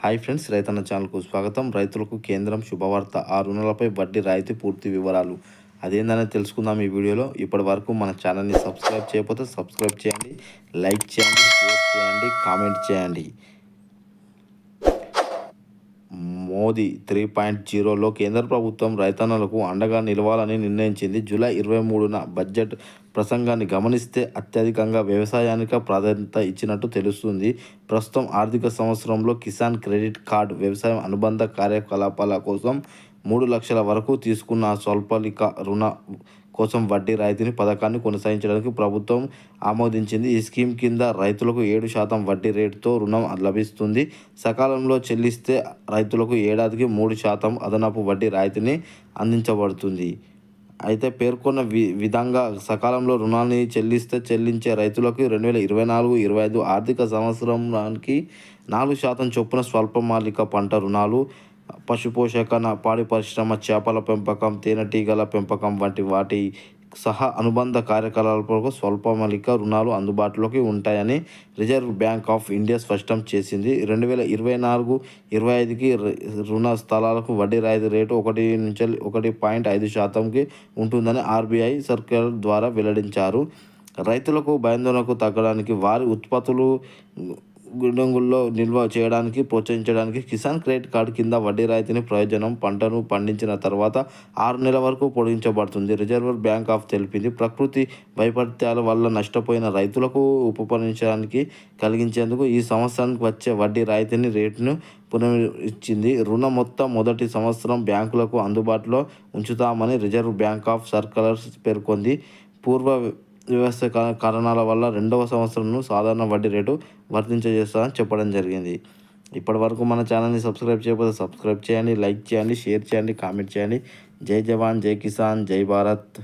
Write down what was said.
Hi friends రైతన్న ఛానల్కు స్వాగతం. రైతులకు కేంద్రం శుభవార్త. ఆ రుణాలపై వడ్డీ రాయితీ పూర్తి వివరాలు. అదేందని తెలుసుకుందాం ఈ వీడియోలో. ఇప్పటి వరకు మన ఛానల్ని సబ్స్క్రైబ్ చేయకపోతే సబ్స్క్రైబ్ చేయండి లైక్ చేయండి షేర్ చేయండి కామెంట్ చేయండి. మోదీ త్రీ పాయింట్ జీరోలో కేంద్ర ప్రభుత్వం రైతన్నలకు అండగా నిలవాలని నిర్ణయించింది. జూలై ఇరవై మూడున బడ్జెట్ ప్రసంగాన్ని గమనిస్తే అత్యధికంగా వ్యవసాయానికి ప్రాధాన్యత ఇచ్చినట్టు తెలుస్తుంది. ప్రస్తుతం ఆర్థిక సంవత్సరంలో కిసాన్ క్రెడిట్ కార్డ్ వ్యవసాయం అనుబంధ కార్యకలాపాల కోసం మూడు లక్షల వరకు తీసుకున్న స్వల్పలిక రుణ కోసం వడ్డీ రాయితీని పథకాన్ని కొనసాగించడానికి ప్రభుత్వం ఆమోదించింది. ఈ స్కీమ్ కింద రైతులకు ఏడు శాతం వడ్డీ రేటుతో రుణం లభిస్తుంది. సకాలంలో చెల్లిస్తే రైతులకు ఏడాదికి మూడు శాతం అదనపు వడ్డీ రాయితీని అందించబడుతుంది. అయితే పేర్కొన్న వి విధంగా సకాలంలో రుణాన్ని చెల్లిస్తే చెల్లించే రైతులకు రెండు వేల ఇరవై నాలుగు ఇరవై ఐదు ఆర్థిక సంవత్సరానికి నాలుగు శాతం చొప్పున స్వల్పమాలిక పంట రుణాలు పశుపోషక పాడి పరిశ్రమ చేపల పెంపకం తేనెటీగల పెంపకం వంటి వాటి సహా అనుబంధ కార్యకలాపాలకు స్వల్పమలిక రుణాలు అందుబాటులోకి ఉంటాయని రిజర్వ్ బ్యాంక్ ఆఫ్ ఇండియా స్పష్టం చేసింది. రెండు వేల ఇరవై నాలుగు ఇరవై ఐదుకి రుణ స్థలాలకు వడ్డీ రాయితీ రేటు ఒకటి నుంచి ఒకటి పాయింట్ ఐదు శాతంకి ఉంటుందని ఆర్బీఐ సర్కిల్ ద్వారా వెల్లడించారు. రైతులకు భయాందోళనకు తగ్గడానికి వారి ఉత్పత్తులు గిడ్డంగుల్లో నిల్వ చేయడానికి ప్రోత్సహించడానికి కిసాన్ క్రెడిట్ కార్డు కింద వడ్డీ రాయితీని ప్రయోజనం పంటను పండించిన తర్వాత ఆరు నెలల వరకు పొడిగించబడుతుంది. రిజర్వ్ బ్యాంక్ ఆఫ్ తెలిపింది ప్రకృతి వైపరీత్యాల వల్ల నష్టపోయిన రైతులకు ఉపపరించడానికి కలిగించేందుకు ఈ సంవత్సరానికి వచ్చే వడ్డీ రాయితీని రేటును పునరుచ్చింది. రుణ మొత్తం మొదటి సంవత్సరం బ్యాంకులకు అందుబాటులో ఉంచుతామని రిజర్వ్ బ్యాంక్ ఆఫ్ సర్కులర్స్ పేర్కొంది. పూర్వ వ్యవస్థ కారణాల వల్ల రెండవ సంవత్సరంను సాధారణ వడ్డీ రేటు వర్తించజేస్తామని చెప్పడం జరిగింది. ఇప్పటి వరకు మన ఛానల్ని సబ్స్క్రైబ్ చేయకపోతే సబ్స్క్రైబ్ చేయండి లైక్ చేయండి షేర్ చేయండి కామెంట్ చేయండి. జై జవాన్ జై కిసాన్ జై భారత్.